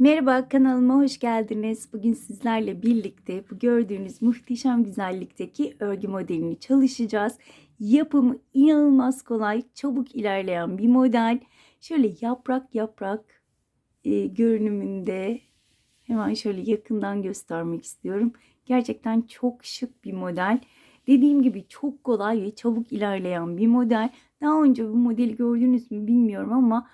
Merhaba kanalıma hoş geldiniz. Bugün sizlerle birlikte bu gördüğünüz muhteşem güzellikteki örgü modelini çalışacağız. Yapımı inanılmaz kolay, çabuk ilerleyen bir model. Şöyle yaprak yaprak e, görünümünde hemen şöyle yakından göstermek istiyorum. Gerçekten çok şık bir model. Dediğim gibi çok kolay ve çabuk ilerleyen bir model. Daha önce bu modeli gördünüz mü bilmiyorum ama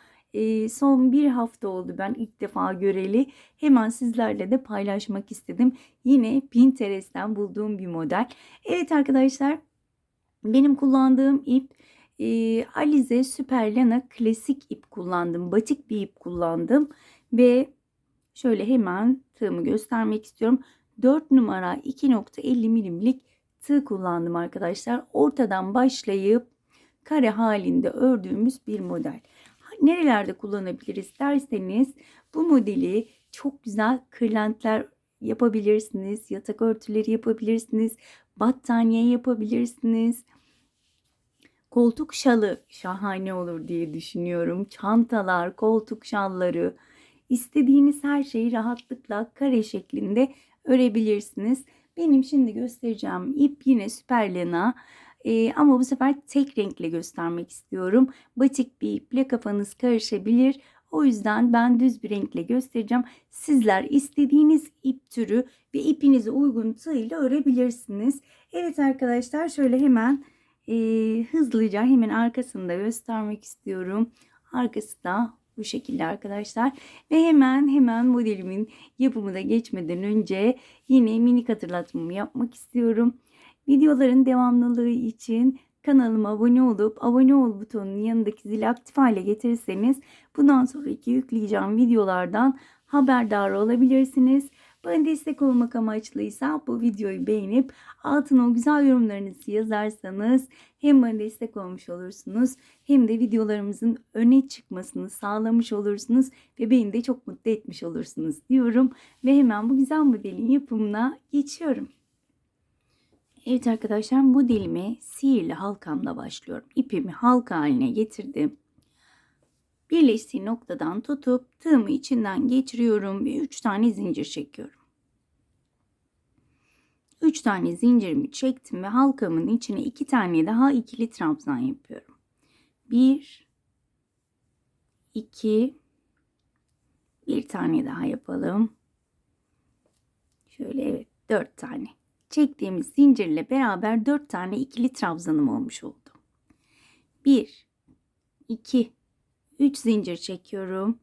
son bir hafta oldu ben ilk defa göreli. Hemen sizlerle de paylaşmak istedim. Yine Pinterest'ten bulduğum bir model. Evet arkadaşlar benim kullandığım ip e, Alize Superlana klasik ip kullandım. Batik bir ip kullandım. Ve şöyle hemen tığımı göstermek istiyorum. 4 numara 2.50 milimlik tığ kullandım arkadaşlar. Ortadan başlayıp kare halinde ördüğümüz bir model nerelerde kullanabiliriz derseniz bu modeli çok güzel kırlentler yapabilirsiniz. Yatak örtüleri yapabilirsiniz. Battaniye yapabilirsiniz. Koltuk şalı şahane olur diye düşünüyorum. Çantalar, koltuk şalları, istediğiniz her şeyi rahatlıkla kare şeklinde örebilirsiniz. Benim şimdi göstereceğim ip yine Süperlena. Ee, ama bu sefer tek renkle göstermek istiyorum. Batik bir iple kafanız karışabilir. O yüzden ben düz bir renkle göstereceğim. Sizler istediğiniz ip türü ve ipinize uygun tığ örebilirsiniz. Evet arkadaşlar şöyle hemen e, hızlıca hemen arkasını da göstermek istiyorum. Arkası da bu şekilde arkadaşlar. Ve hemen hemen modelimin yapımına geçmeden önce yine minik hatırlatmamı yapmak istiyorum. Videoların devamlılığı için kanalıma abone olup abone ol butonunun yanındaki zili aktif hale getirirseniz bundan sonraki yükleyeceğim videolardan haberdar olabilirsiniz. Bana destek olmak amaçlıysa bu videoyu beğenip altına o güzel yorumlarınızı yazarsanız hem bana destek olmuş olursunuz hem de videolarımızın öne çıkmasını sağlamış olursunuz ve beni de çok mutlu etmiş olursunuz diyorum ve hemen bu güzel modelin yapımına geçiyorum. Evet arkadaşlar modelime sihirli halkamla başlıyorum. İpimi halka haline getirdim. Birleştiği noktadan tutup tığımı içinden geçiriyorum ve 3 tane zincir çekiyorum. 3 tane zincirimi çektim ve halkamın içine 2 tane daha ikili trabzan yapıyorum. 1 2 bir tane daha yapalım. Şöyle evet 4 tane çektiğimiz zincirle beraber 4 tane ikili trabzanım olmuş oldu. 1 2 3 zincir çekiyorum.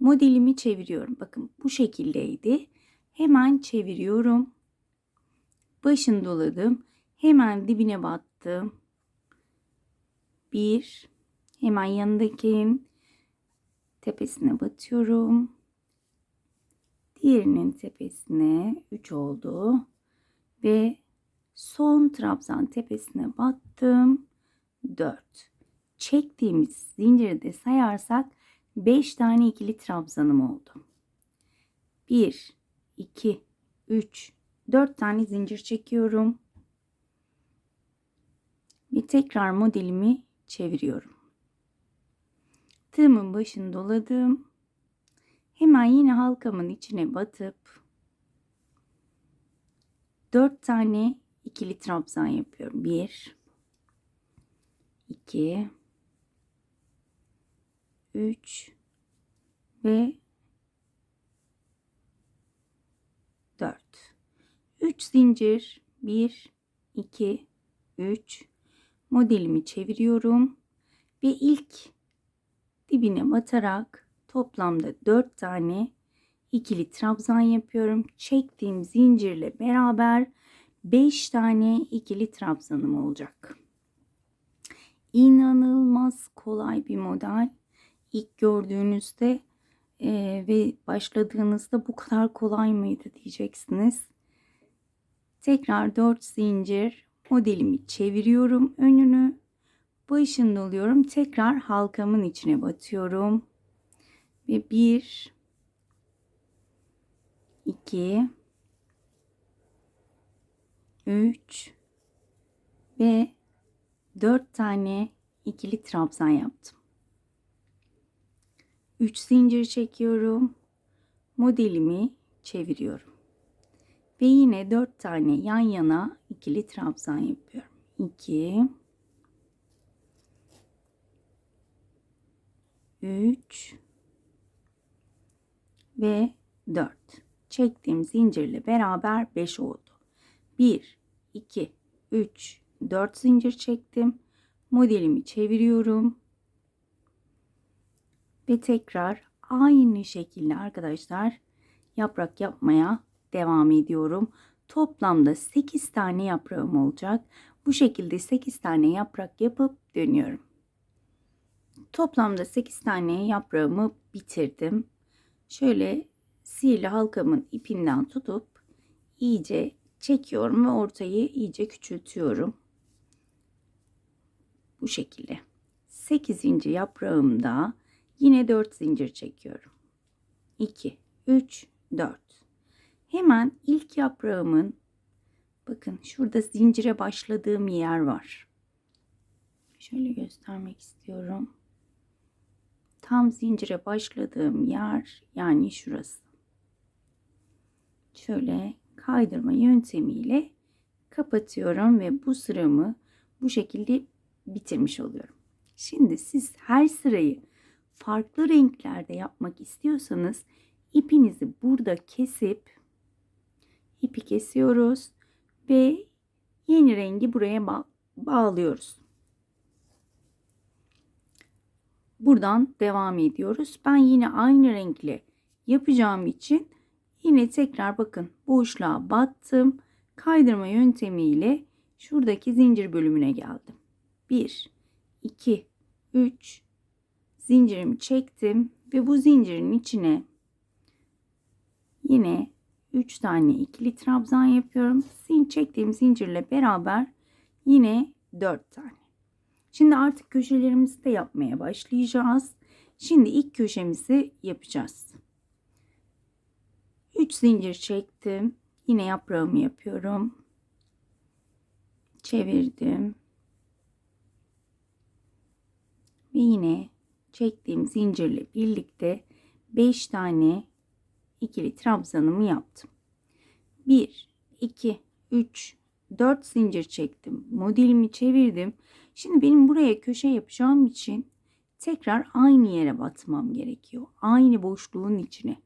Modelimi çeviriyorum. Bakın bu şekildeydi. Hemen çeviriyorum. Başını doladım. Hemen dibine battım. 1 hemen yanındakinin tepesine batıyorum. Diğerinin tepesine 3 oldu ve son trabzan tepesine battım. 4. Çektiğimiz zinciri de sayarsak 5 tane ikili trabzanım oldu. 1 2 3 4 tane zincir çekiyorum. Ve tekrar modelimi çeviriyorum. Tığımın başını doladım. Hemen yine halkamın içine batıp 4 tane ikili trabzan yapıyorum. 1 2 3 ve 4 3 zincir. 1 2 3 modelimi çeviriyorum ve ilk dibine batarak toplamda 4 tane ikili trabzan yapıyorum. Çektiğim zincirle beraber 5 tane ikili trabzanım olacak. İnanılmaz kolay bir model. İlk gördüğünüzde e, ve başladığınızda bu kadar kolay mıydı diyeceksiniz. Tekrar 4 zincir modelimi çeviriyorum önünü. Başını doluyorum. Tekrar halkamın içine batıyorum. Ve 1 2 3 ve 4 tane ikili trabzan yaptım. 3 zincir çekiyorum. modelimi çeviriyorum. Ve yine 4 tane yan yana ikili trabzan yapıyorum. 2 3 ve 4. Çektiğim zincirle beraber 5 oldu. 1 2 3 4 zincir çektim. Modelimi çeviriyorum. Ve tekrar aynı şekilde arkadaşlar yaprak yapmaya devam ediyorum. Toplamda 8 tane yaprağım olacak. Bu şekilde 8 tane yaprak yapıp dönüyorum. Toplamda 8 tane yaprağımı bitirdim. Şöyle sihirli halkamın ipinden tutup iyice çekiyorum ve ortayı iyice küçültüyorum. Bu şekilde. 8. yaprağımda yine 4 zincir çekiyorum. 2, 3, 4. Hemen ilk yaprağımın bakın şurada zincire başladığım yer var. Şöyle göstermek istiyorum. Tam zincire başladığım yer yani şurası. Şöyle kaydırma yöntemiyle kapatıyorum ve bu sıramı bu şekilde bitirmiş oluyorum. Şimdi siz her sırayı farklı renklerde yapmak istiyorsanız ipinizi burada kesip ipi kesiyoruz ve yeni rengi buraya ba bağlıyoruz. Buradan devam ediyoruz. Ben yine aynı renkle yapacağım için yine tekrar bakın boşluğa battım. Kaydırma yöntemiyle şuradaki zincir bölümüne geldim. 1 2 3 zincirimi çektim ve bu zincirin içine yine 3 tane ikili trabzan yapıyorum. Zin çektiğim zincirle beraber yine 4 tane. Şimdi artık köşelerimizi de yapmaya başlayacağız. Şimdi ilk köşemizi yapacağız. 3 zincir çektim. Yine yaprağımı yapıyorum. Çevirdim. Ve yine çektiğim zincirle birlikte 5 tane ikili trabzanımı yaptım. 1 2 3 4 zincir çektim. Modelimi çevirdim. Şimdi benim buraya köşe yapacağım için tekrar aynı yere batmam gerekiyor. Aynı boşluğun içine.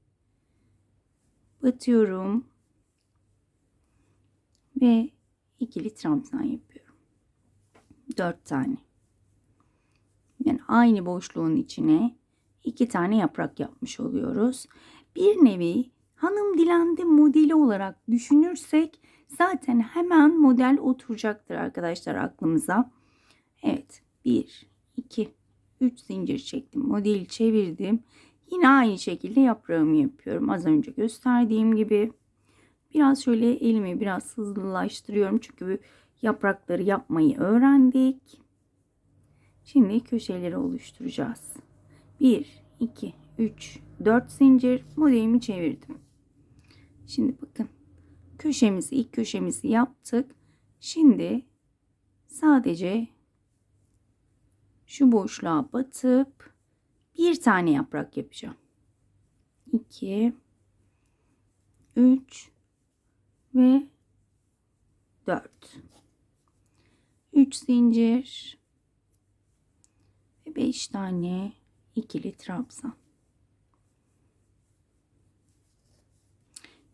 Batıyorum. Ve ikili trabzan yapıyorum. 4 tane. Yani aynı boşluğun içine iki tane yaprak yapmış oluyoruz. Bir nevi hanım dilendi modeli olarak düşünürsek zaten hemen model oturacaktır arkadaşlar aklımıza. Evet 1, 2, 3 zincir çektim. Modeli çevirdim. Yine aynı şekilde yaprağımı yapıyorum. Az önce gösterdiğim gibi. Biraz şöyle elimi biraz hızlılaştırıyorum. Çünkü yaprakları yapmayı öğrendik. Şimdi köşeleri oluşturacağız. 1, 2, 3, 4 zincir modelimi çevirdim. Şimdi bakın köşemizi ilk köşemizi yaptık. Şimdi sadece şu boşluğa batıp bir tane yaprak yapacağım. 2 3 ve 4 3 zincir ve 5 tane ikili trabzan.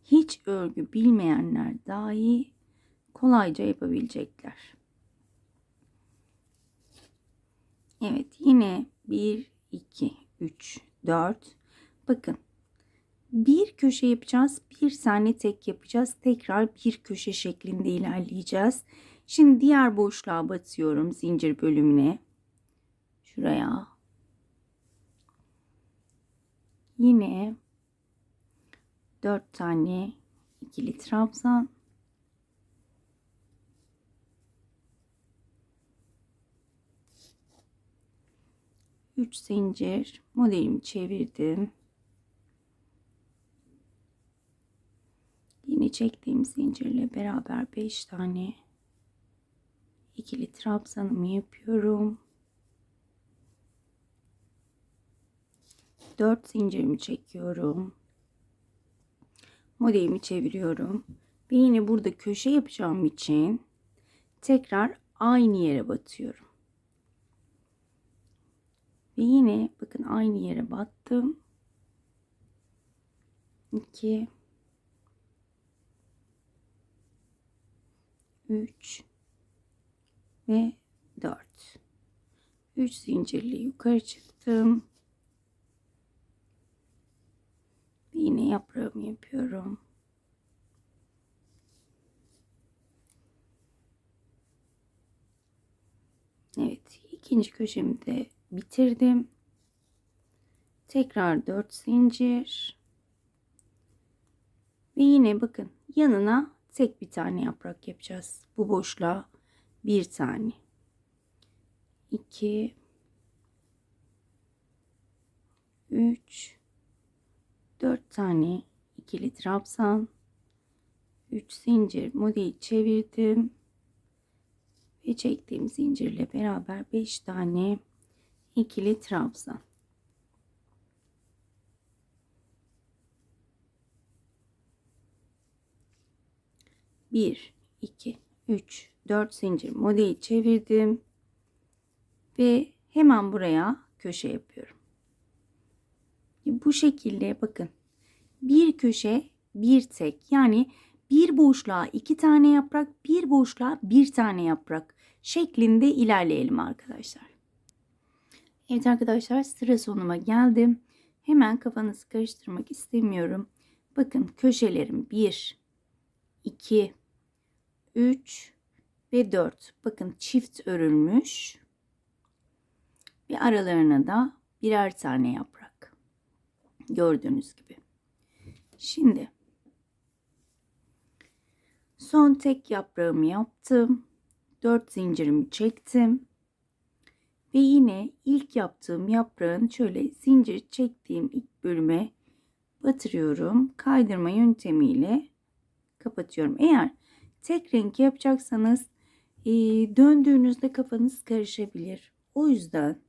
Hiç örgü bilmeyenler dahi kolayca yapabilecekler. Evet yine 1, 2, 3, 4. Bakın bir köşe yapacağız. Bir tane tek yapacağız. Tekrar bir köşe şeklinde ilerleyeceğiz. Şimdi diğer boşluğa batıyorum zincir bölümüne. Şuraya. Yine 4 tane ikili trabzan. 3 zincir modelimi çevirdim. Yine çektiğim zincirle beraber 5 tane ikili trabzanımı yapıyorum. 4 zincirimi çekiyorum. modelimi çeviriyorum. Ve yine burada köşe yapacağım için tekrar aynı yere batıyorum. Ve yine bakın aynı yere battım. 2 3 ve 4 3 zincirli yukarı çıktım. Ve yine yaprağımı yapıyorum. Evet, ikinci köşemi de bitirdim. Tekrar 4 zincir. Ve yine bakın yanına tek bir tane yaprak yapacağız. Bu boşluğa bir tane. 2 3 4 tane ikili trabzan 3 zincir modeli çevirdim ve çektiğim zincirle beraber 5 tane ikili trabzan bir iki üç dört zincir modeli çevirdim ve hemen buraya köşe yapıyorum bu şekilde bakın bir köşe bir tek yani bir boşluğa iki tane yaprak bir boşluğa bir tane yaprak şeklinde ilerleyelim arkadaşlar. Evet arkadaşlar sıra sonuma geldim. Hemen kafanızı karıştırmak istemiyorum. Bakın köşelerim 1, 2, 3 ve 4. Bakın çift örülmüş. Ve aralarına da birer tane yaprak. Gördüğünüz gibi. Şimdi son tek yaprağımı yaptım. 4 zincirimi çektim. Ve yine ilk yaptığım yaprağın şöyle zincir çektiğim ilk bölüme batırıyorum. Kaydırma yöntemiyle kapatıyorum. Eğer tek renk yapacaksanız e, döndüğünüzde kafanız karışabilir. O yüzden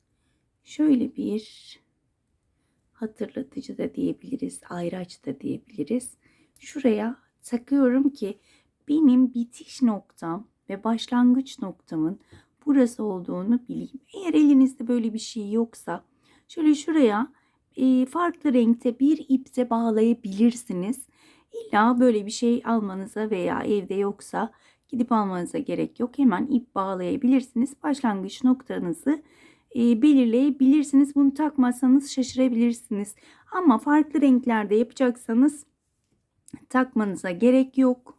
şöyle bir hatırlatıcı da diyebiliriz, ayraç da diyebiliriz. Şuraya takıyorum ki benim bitiş noktam ve başlangıç noktamın burası olduğunu bileyim. Eğer elinizde böyle bir şey yoksa şöyle şuraya e, farklı renkte bir ipte bağlayabilirsiniz. İlla böyle bir şey almanıza veya evde yoksa gidip almanıza gerek yok. Hemen ip bağlayabilirsiniz. Başlangıç noktanızı e, belirleyebilirsiniz. Bunu takmazsanız şaşırabilirsiniz. Ama farklı renklerde yapacaksanız takmanıza gerek yok.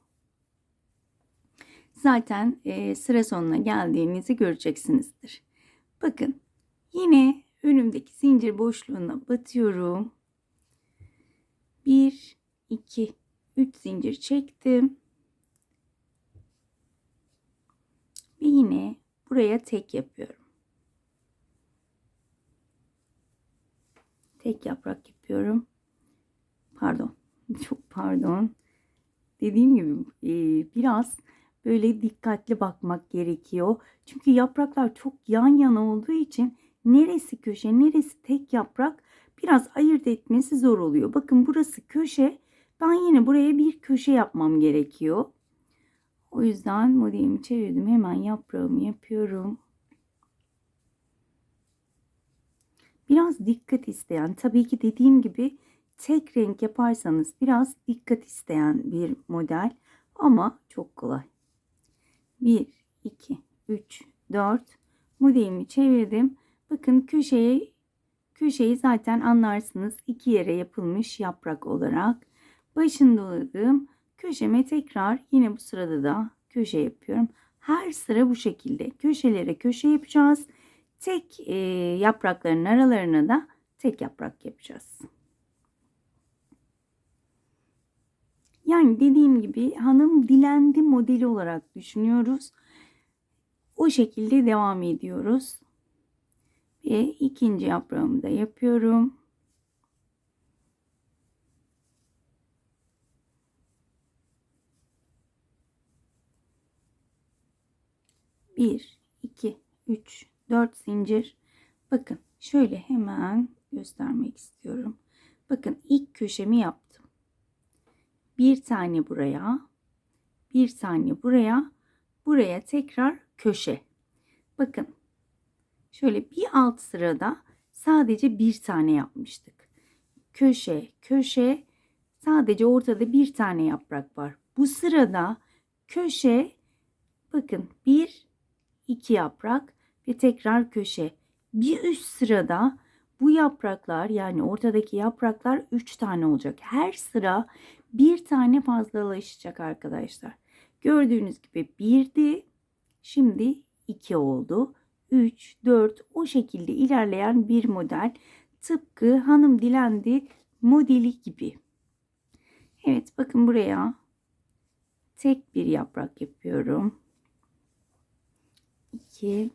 Zaten e, sıra sonuna geldiğinizi göreceksinizdir. Bakın yine önümdeki zincir boşluğuna batıyorum. 1 2 3 zincir çektim. Ve yine buraya tek yapıyorum. tek yaprak yapıyorum. Pardon. Çok pardon. Dediğim gibi e, biraz böyle dikkatli bakmak gerekiyor. Çünkü yapraklar çok yan yana olduğu için neresi köşe neresi tek yaprak biraz ayırt etmesi zor oluyor. Bakın burası köşe. Ben yine buraya bir köşe yapmam gerekiyor. O yüzden modelimi çevirdim. Hemen yaprağımı yapıyorum. Biraz dikkat isteyen, tabii ki dediğim gibi tek renk yaparsanız biraz dikkat isteyen bir model ama çok kolay. 1, 2, 3, 4 modelimi çevirdim. Bakın köşeye köşeyi zaten anlarsınız iki yere yapılmış yaprak olarak. Başını doladım. Köşeme tekrar yine bu sırada da köşe yapıyorum. Her sıra bu şekilde köşelere köşe yapacağız. Tek e, yaprakların aralarına da tek yaprak yapacağız. Yani dediğim gibi hanım dilendi modeli olarak düşünüyoruz. O şekilde devam ediyoruz. Ve ikinci yaprağımı da yapıyorum. Bir, iki, üç, 4 zincir. Bakın şöyle hemen göstermek istiyorum. Bakın ilk köşemi yaptım. Bir tane buraya. Bir tane buraya. Buraya tekrar köşe. Bakın. Şöyle bir alt sırada sadece bir tane yapmıştık. Köşe, köşe. Sadece ortada bir tane yaprak var. Bu sırada köşe bakın bir, iki yaprak ve tekrar köşe. Bir üst sırada bu yapraklar yani ortadaki yapraklar 3 tane olacak. Her sıra bir tane fazlalaşacak arkadaşlar. Gördüğünüz gibi 1'di. Şimdi 2 oldu. 3, 4 o şekilde ilerleyen bir model. Tıpkı hanım dilendi modeli gibi. Evet bakın buraya tek bir yaprak yapıyorum. 2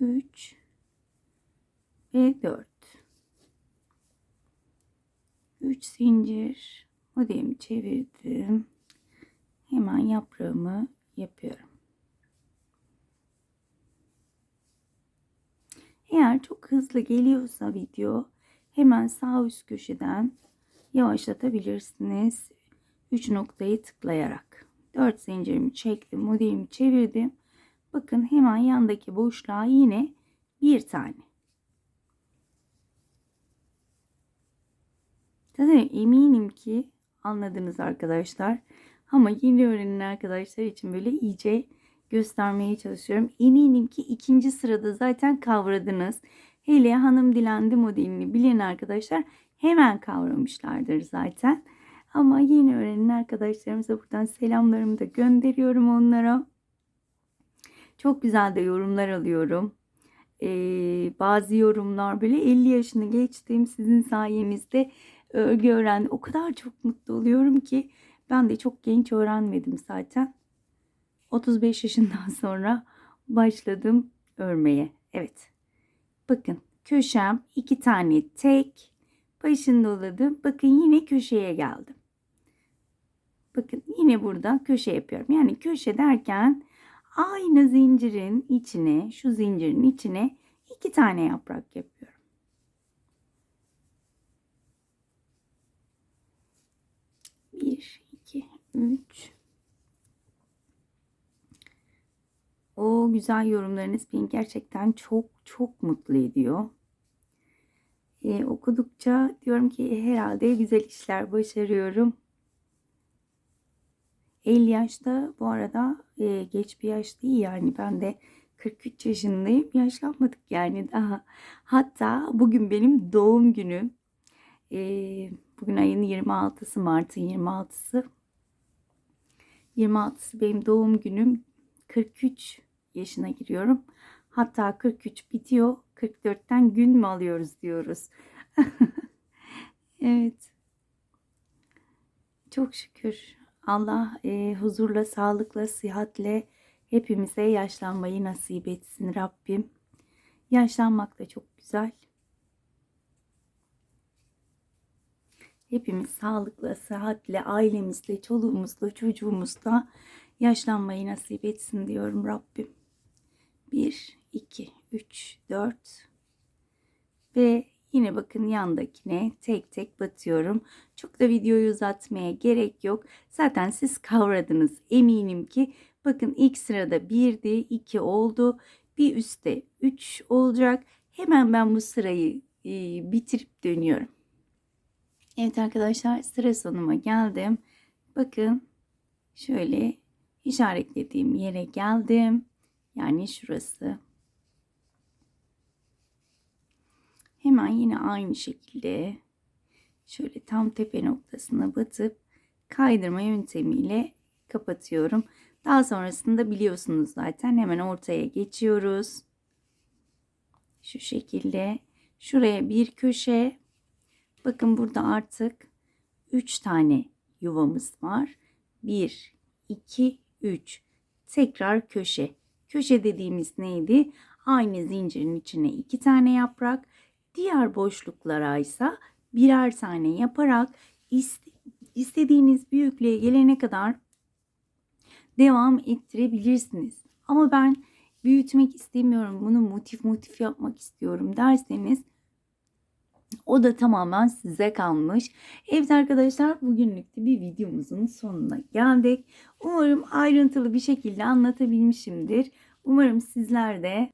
3 ve 4 3 zincir. Modelimi çevirdim. Hemen yaprağımı yapıyorum. Eğer çok hızlı geliyorsa video hemen sağ üst köşeden yavaşlatabilirsiniz. 3 noktayı tıklayarak. 4 zincirimi çektim modelimi çevirdim Bakın hemen yandaki boşluğa yine bir tane. Zaten eminim ki anladınız arkadaşlar. Ama yeni öğrenen arkadaşlar için böyle iyice göstermeye çalışıyorum. Eminim ki ikinci sırada zaten kavradınız. Hele hanım dilendi modelini bilen arkadaşlar hemen kavramışlardır zaten. Ama yeni öğrenen arkadaşlarımıza buradan selamlarımı da gönderiyorum onlara. Çok güzel de yorumlar alıyorum. Ee, bazı yorumlar böyle 50 yaşını geçtiğim sizin sayenizde örgü öğrendim. O kadar çok mutlu oluyorum ki ben de çok genç öğrenmedim zaten. 35 yaşından sonra başladım örmeye. Evet. Bakın köşem iki tane tek başını doladım. Bakın yine köşeye geldim. Bakın yine burada köşe yapıyorum. Yani köşe derken aynı zincirin içine, şu zincirin içine iki tane yaprak yapıyorum. Bir, iki, üç. O güzel yorumlarınız beni gerçekten çok çok mutlu ediyor. Ee, okudukça diyorum ki herhalde güzel işler başarıyorum. 50 yaşta bu arada e, geç bir yaş değil yani ben de 43 yaşındayım yaşlanmadık yani daha. Hatta bugün benim doğum günüm. E, bugün ayın 26'sı Mart'ın 26'sı. 26'sı benim doğum günüm. 43 yaşına giriyorum. Hatta 43 bitiyor. 44'ten gün mü alıyoruz diyoruz. evet. Çok şükür. Allah e, huzurla, sağlıkla, sıhhatle hepimize yaşlanmayı nasip etsin Rabbim. Yaşlanmak da çok güzel. Hepimiz sağlıkla, sıhhatle, ailemizle, çoluğumuzla, çocuğumuzla yaşlanmayı nasip etsin diyorum Rabbim. 1, 2, 3, 4 ve Yine bakın yandakine tek tek batıyorum. Çok da videoyu uzatmaya gerek yok. Zaten siz kavradınız eminim ki. Bakın ilk sırada 1'di 2 oldu. Bir üstte 3 olacak. Hemen ben bu sırayı e, bitirip dönüyorum. Evet arkadaşlar sıra sonuma geldim. Bakın şöyle işaretlediğim yere geldim. Yani şurası. Hemen yine aynı şekilde şöyle tam tepe noktasına batıp kaydırma yöntemiyle kapatıyorum. Daha sonrasında biliyorsunuz zaten hemen ortaya geçiyoruz. Şu şekilde şuraya bir köşe. Bakın burada artık 3 tane yuvamız var. 1 2 3 tekrar köşe. Köşe dediğimiz neydi? Aynı zincirin içine iki tane yaprak Diğer boşluklara ise birer tane yaparak istediğiniz büyüklüğe gelene kadar devam ettirebilirsiniz. Ama ben büyütmek istemiyorum, bunu motif motif yapmak istiyorum derseniz O da tamamen size kalmış. Evet arkadaşlar bugünlük de bir videomuzun sonuna geldik. Umarım ayrıntılı bir şekilde anlatabilmişimdir. Umarım sizler de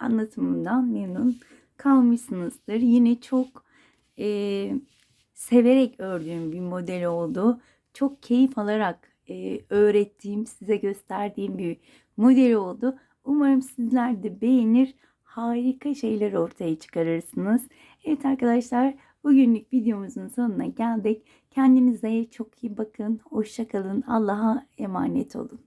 anlatımımdan memnun kalmışsınızdır. Yine çok e, severek ördüğüm bir model oldu. Çok keyif alarak e, öğrettiğim, size gösterdiğim bir model oldu. Umarım sizler de beğenir, harika şeyler ortaya çıkarırsınız. Evet arkadaşlar, bugünlük videomuzun sonuna geldik. Kendinize çok iyi bakın. Hoşça kalın. Allah'a emanet olun.